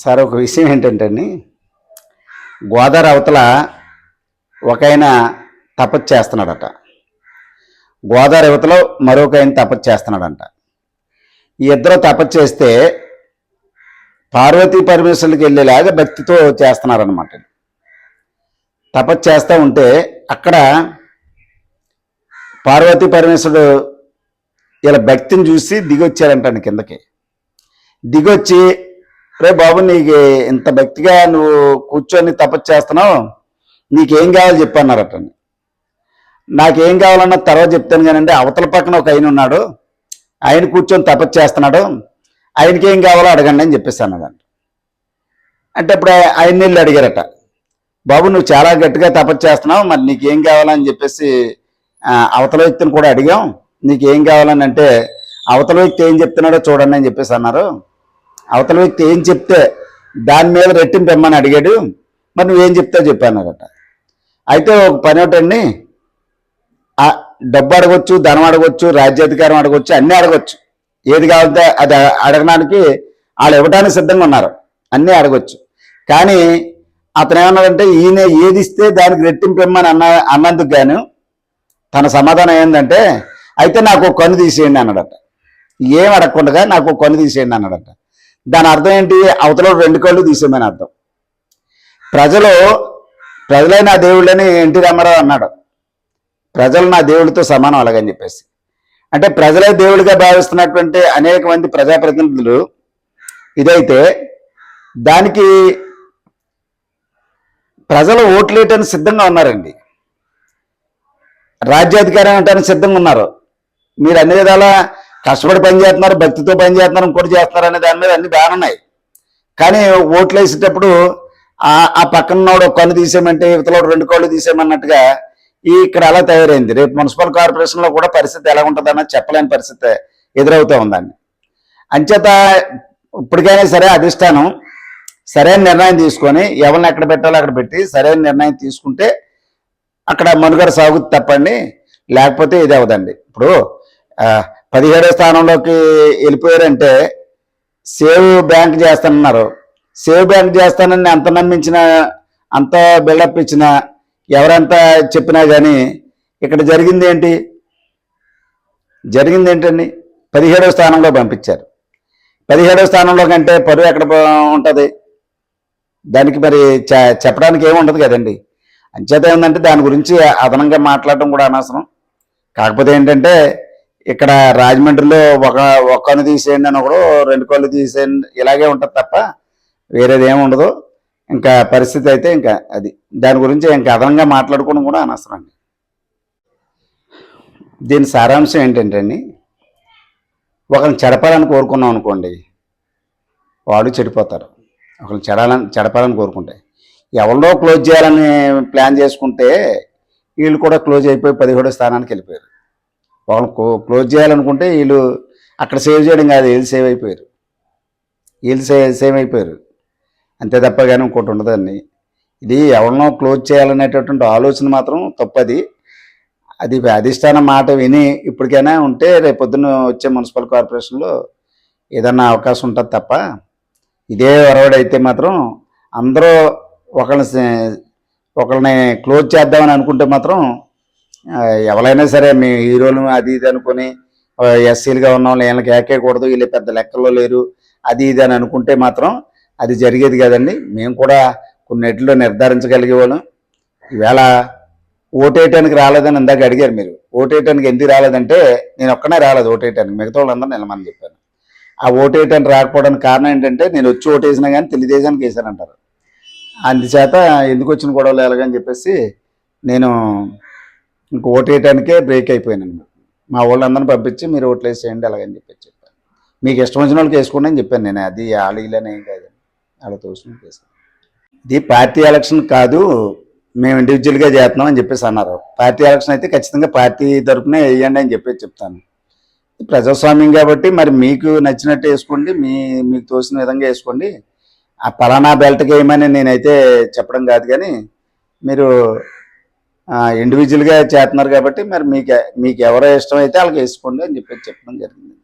Sir ఒక విషయం ఏంటంటే అండి గోదావరి అవతల ఒక ఆయన తపస్సు చేస్తున్నాడట. గోదావరి అవతల మరొక ఆయన తపస్సు చేస్తున్నాడంట. ఈ ఇద్దరు తపస్సు చేస్తే పార్వతీ పరమేశ్వరులకు వెళ్ళేలాగా భక్తితో చేస్తున్నారనమాట తపస్సు చేస్తూ ఉంటే అక్కడ పార్వతీ పరమేశ్వరుడు ఇలా భక్తిని చూసి దిగొచ్చారంటాను కిందకి. దిగొచ్చి రే బాబు నీకు ఇంత భక్తిగా నువ్వు కూర్చొని తపస్సు చేస్తున్నావు నీకేం కావాలో చెప్పన్నారట నాకేం కావాలన్నా తర్వాత చెప్తాను కానండి అవతల పక్కన ఒక ఆయన ఉన్నాడు ఆయన కూర్చొని తపస్సు చేస్తున్నాడు ఆయనకి ఏం కావాలో అడగండి అని చెప్పేసి అన్నాడంట. అంటే ఇప్పుడు ఆయన వెళ్ళి అడిగారట బాబు నువ్వు చాలా గట్టిగా తపస్సు చేస్తున్నావు మరి నీకేం కావాలని చెప్పేసి అవతల వ్యక్తిని కూడా అడిగాం నీకేం కావాలని అంటే అవతల వ్యక్తి ఏం చెప్తున్నాడో చూడండి అని చెప్పేసి అన్నారు. అవతల వ్యక్తి ఏం చెప్తే దాని మీద రెట్టింపు ఇమ్మని అడిగాడు. మరి నువ్వేం చెప్తావు చెప్పానట అయితే ఒక పని ఒకటండి ఆ డబ్బు అడగొచ్చు ధనం అడగొచ్చు రాజ్యాధికారం అడగొచ్చు అన్నీ అడగొచ్చు. ఏది కావాలంటే అది అడగడానికి వాళ్ళు ఇవ్వడానికి సిద్ధంగా ఉన్నారు. అన్నీ అడగొచ్చు. కానీ అతను ఏమన్నాడంటే ఈయన ఏది ఇస్తే దానికి రెట్టింపు ఇమ్మని అన్న అన్నందుకు గాను తన సమాధానం ఏంటంటే అయితే నాకు కన్ను తీసేయండి అన్నాడట. ఏం అడగకుండా నాకు ఒక కన్ను తీసేయండి అన్నాడట. దాని అర్థం ఏంటి? అవతల రెండు కళ్ళు తీసేమని అర్థం. ప్రజలు ప్రజలే నా దేవుళ్ళని ఎన్టీ రామారావు అన్నాడు. ప్రజలు నా దేవుడితో సమానం అలాగని చెప్పేసి. అంటే ప్రజలే దేవుడిగా భావిస్తున్నటువంటి అనేక మంది ప్రజాప్రతినిధులు ఇదైతే దానికి ప్రజలు ఓట్లేయటానికి సిద్ధంగా ఉన్నారండి. రాజ్యాధికారం అంటానికి సిద్ధంగా ఉన్నారు. మీరు అన్ని విధాల కష్టపడి పని చేస్తున్నారు భక్తితో పని చేస్తున్నారు ఇంకోటి చేస్తున్నారు అనే దాని మీద అన్ని బాగానే ఉన్నాయి. కానీ ఓట్లు వేసేటప్పుడు ఆ పక్కన ఉన్నోడు ఒక కన్ను తీసేయమంటే ఇవతలో రెండు కళ్ళు తీసేయమన్నట్టుగా ఈ ఇక్కడ అలా తయారైంది. రేపు మున్సిపల్ కార్పొరేషన్లో కూడా పరిస్థితి ఎలా ఉంటుందన్నది చెప్పలేని పరిస్థితి ఎదురవుతూ ఉందండి అంచేత ఇప్పటికైనా సరే అధిష్టానం సరైన నిర్ణయం తీసుకొని ఎవరిని ఎక్కడ పెట్టాలో అక్కడ పెట్టి సరైన నిర్ణయం తీసుకుంటే అక్కడ మనుగడ సాగుతుంది తప్పండి. లేకపోతే ఇది అవదండి ఇప్పుడు పదిహేడో స్థానంలోకి వెళ్ళిపోయారంటే సేవ్ బ్యాంక్ చేస్తానన్నారు. సేవ్ బ్యాంక్ చేస్తానని అంత నమ్మించిన అంత బిల్డప్ ఇచ్చిన ఎవరంత చెప్పినా కానీ ఇక్కడ జరిగింది ఏంటి? జరిగింది ఏంటండి? పదిహేడో స్థానంలో పంపించారు. పదిహేడో స్థానంలో కంటే పరువు ఎక్కడ ఉంటుంది? దానికి మరి చెప్పడానికి ఏమి ఉండదు కదండి. అంచేత ఏంటంటే దాని గురించి అదనంగా మాట్లాడటం కూడా అనవసరం. కాకపోతే ఏంటంటే ఇక్కడ రాజమండ్రిలో ఒక ఒక్కను తీసేయండి అని ఒకడు రెండు కళ్ళు తీసేయండి ఇలాగే ఉంటుంది తప్ప వేరేది ఏమి ఉండదు. ఇంకా పరిస్థితి అయితే ఇంకా అది. దాని గురించి ఇంకా అదనంగా మాట్లాడుకోవడం కూడా అనవసరం అండి. దీని సారాంశం ఏంటంటే అండి ఒకరిని చెడపాలని కోరుకున్నాం అనుకోండి వాడు చెడిపోతారు. ఒకరిని చెడాలని చెడపాలని కోరుకుంటే. ఎవరినో క్లోజ్ చేయాలని ప్లాన్ చేసుకుంటే వీళ్ళు కూడా క్లోజ్ అయిపోయి పదిహేడో స్థానానికి వెళ్ళిపోయారు. వాళ్ళని క్లోజ్ చేయాలనుకుంటే వీళ్ళు అక్కడ సేవ్ చేయడం కాదు వీళ్ళు సేవ్ అయిపోయారు. వీళ్ళు సేవ్ సేవ్ అయిపోయారు. అంతే తప్ప కానీ ఇంకోటి ఉండదండి ఇది ఎవరినో క్లోజ్ చేయాలనేటటువంటి ఆలోచన మాత్రం తప్పది. అది అధిష్టానం మాట విని ఇప్పటికైనా ఉంటే రేపు పొద్దున్న వచ్చే మున్సిపల్ కార్పొరేషన్లో ఏదన్నా అవకాశం ఉంటుంది తప్ప ఇదే వరవడైతే మాత్రం అందరూ ఒకళ్ళని ఒకళ్ళని క్లోజ్ చేద్దామని అనుకుంటే మాత్రం ఎవరైనా సరే మేము హీరోలు అది ఇది అనుకొని ఎస్సీలుగా ఉన్నాం వీళ్ళకి ఏకేయకూడదు వీళ్ళు పెద్ద లెక్కల్లో లేరు అది ఇది అని అనుకుంటే మాత్రం అది జరిగేది కదండి. మేము కూడా కొన్నిట్లో నిర్ధారించగలిగేవాళ్ళం ఈవేళ ఓటేయటానికి రాలేదని ఇందాక అడిగారు మీరు. ఓటేయటానికి ఎందుకు రాలేదంటే నేను ఒక్కనే రాలేదు ఓటేయటానికి మిగతా వాళ్ళందరూ నిలమని చెప్పాను. ఆ ఓటేయటానికి రాకపోవడానికి కారణం ఏంటంటే నేను వచ్చి ఓటేసినా కానీ తెలుగుదేశానికి వేశానంటారు. అందుచేత ఎందుకు వచ్చిన గొడవలు ఎలాగని చెప్పేసి నేను ఇంక ఓటేయటానికే బ్రేక్ అయిపోయాను మా వాళ్ళందరిని పంపించి మీరు ఓట్లు వేసేయండి అలాగని చెప్పేసి చెప్పాను. మీకు ఇష్టం వచ్చిన వాళ్ళకి వేసుకోండి అని చెప్పాను నేను. అది ఆలీలని ఏం కాదు. అలా తోసిన వేసాను ఇది పార్టీ ఎలక్షన్ కాదు మేము ఇండివిజువల్గా చేస్తున్నాం అని చెప్పేసి అన్నారు. పార్టీ ఎలక్షన్ అయితే ఖచ్చితంగా పార్టీ తరఫునే వేయండి అని చెప్పేసి చెప్తాను. ప్రజాస్వామ్యం కాబట్టి మరి మీకు నచ్చినట్టు వేసుకోండి మీ మీకు తోసిన విధంగా వేసుకోండి. ఆ పలానా బెల్ట్కి వేయమని నేనైతే చెప్పడం కాదు కానీ మీరు ఇండివిజువల్గా చేస్తున్నారు కాబట్టి మరి మీకు మీకు ఎవరో ఇష్టం అయితే వాళ్ళకి వేసుకోండి అని చెప్పేసి చెప్పడం జరిగింది.